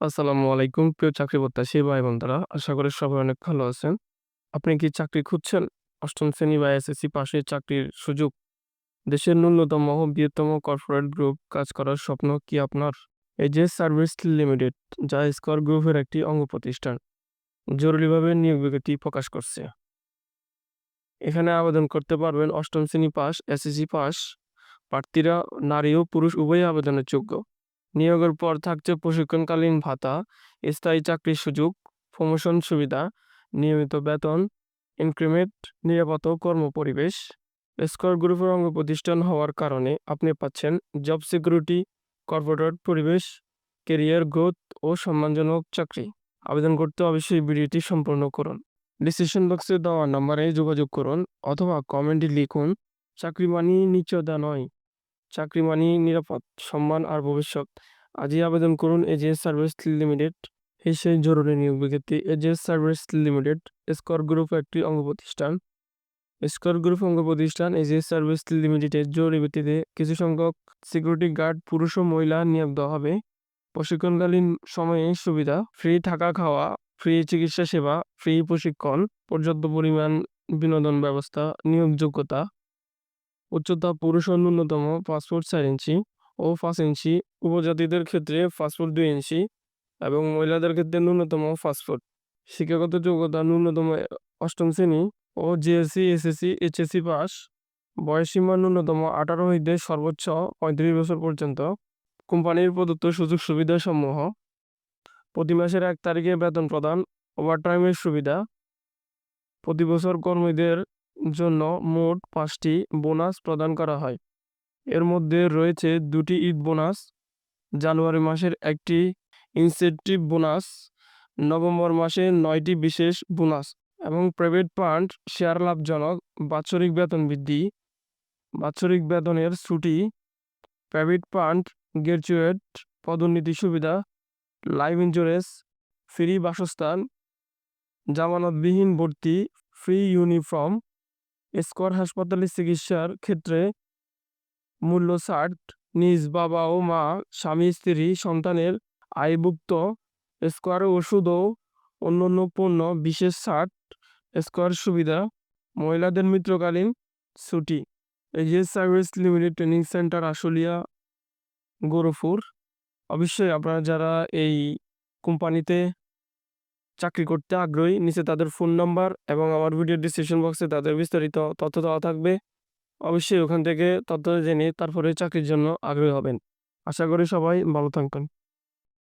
আসসালামু আলাইকুম। প্রিয় চাকরি প্রত্যাশী ভাই বোনেরা আশা করি সবাই অনেক ভালো আছেন। আপনি কি চাকরি খুঁজছেন? অষ্টম শ্রেণি বা এসএসসি পাশে চাকরির সুযোগ। দেশের ন্যূনতম ও বৃহত্তম কর্পোরেট গ্রুপ কাজ করার স্বপ্ন কি আপনার? এজেস সার্ভিস লিমিটেড, যা স্কোয়ার গ্রুপের একটি অঙ্গ প্রতিষ্ঠান, জরুরিভাবে নিয়োগ বিজ্ঞপ্তি প্রকাশ করছে। এখানে আবেদন করতে পারবেন অষ্টম শ্রেণি পাস এসএসসি পাস প্রার্থীরা নারী ও পুরুষ উভয়ই আবেদনের যোগ্য। নিয়োগের পর থাকছে প্রশিক্ষণকালীন ভাতা, স্থায়ী চাকরির সুযোগ প্রমোশন সুবিধা, নিয়মিত বেতন ইনক্রিমেন্ট নিরাপদ কর্ম পরিবেশ স্কোয়ার গ্রুপের অঙ্গ প্রতিষ্ঠান হওয়ার কারণে আপনি পাচ্ছেন জব সিকিউরিটি কর্পোরেট পরিবেশ কেরিয়ার গ্রোথ ও সম্মানজনক চাকরি। আবেদন করতে অবশ্যই ভিডিওটি সম্পূর্ণ করুন। ডিসিশন বক্সে দেওয়া নম্বরে যোগাযোগ করুন অথবা কমেন্টে লিখুন, চাকরি মানি নিশ্চয়তা নয়। চাকরি মানি নিরাপদ, সম্মান আর ভবিষ্যৎ। আজই আবেদন করুন এজিএস সার্ভিস লিমিটেড। সেই জরুরি নিয়োগ বিজ্ঞপ্তি। AGS service limited, Square group একটি অঙ্গ প্রতিষ্ঠান। স্কোয়ার গ্রুপ অঙ্গ প্রতিষ্ঠান এজিএস সার্ভিস লিমিটেডের জরুরি ভিত্তিতে কিছু সংখ্যক সিকিউরিটি গার্ড, পুরুষ ও মহিলা নিয়োগ দেওয়া হবে। প্রশিক্ষণকালীন সময়ে সুবিধা, ফ্রি থাকা খাওয়া, ফ্রি চিকিৎসা সেবা, ফ্রি প্রশিক্ষণ, পর্যাপ্ত পরিমাণ বিনোদন ব্যবস্থা নিয়োগ যোগ্যতা উচ্চতা পুরুষ ও ন্যূনতম পাসপোর্ট চার ইঞ্চি ও পাঁচ ইঞ্চি। উপজাতিদের ক্ষেত্রে পাসপোর্ট দুই ইঞ্চি এবং মহিলাদের ক্ষেত্রে ন্যূনতম পাসপোর্ট শিক্ষাগত যোগ্যতা ন্যূনতম অষ্টম শ্রেণি ও জিএসসি, এসএসসি, এইচএসসি পাস। বয়সীমা ন্যূনতম আঠারো হইতে সর্বোচ্চ পঁয়ত্রিশ বছর পর্যন্ত। কোম্পানির প্রদত্ত সুযোগ সুবিধা সমূহ। প্রতি মাসের এক তারিখে বেতন প্রদান ওভারটাইমের সুবিধা। প্রতি বছর কর্মীদের জন্য মোট পাঁচটি বোনাস প্রদান করা হয়। এর মধ্যে রয়েছে দুটি ঈদ বোনাস, জানুয়ারি মাসের একটি ইনসেন্টিভ বোনাস, নভেম্বর মাসে নয়টি বিশেষ বোনাস এবং প্রাইভেট ফান্ড শেয়ার লাভজনক বাৎসরিক বেতন বৃদ্ধি। বাৎসরিক বেতনের ছুটি প্রাইভেট ফান্ড গ্র্যাজুয়েট পদোন্নতি সুবিধা লাইফ ইন্স্যুরেন্স ফ্রি বাসস্থান জামানতবিহীন ভর্তি ফ্রি ইউনিফর্ম স্কোয়ার হাসপাতালে চিকিৎসার ক্ষেত্রে মূল্য ছাড় নিজ বাবা ও মা, স্বামী, স্ত্রী, সন্তানের আয়ভুক্ত স্কোয়ার ওষুধ ও অন্যান্য পণ্য, বিশেষ ছাড় স্কোয়ার সুবিধা, মহিলাদের মিত্রকালীন ছুটি। AGS service limited training centre Ashulia গোরফুর অবশ্যই আপনারা যারা এই কোম্পানিতে চাকরি করতে আগ্রহী, নিচে তাদের ফোন নাম্বার এবং আমার ভিডিও ডিসক্রিপশন বক্সে তাদের বিস্তারিত তথ্য দেওয়া থাকবে। অবশ্যই ওখান থেকে তথ্য জেনে তারপরে চাকরির জন্য আগ্রহী হবেন। আশা করি সবাই ভালো থাকবেন।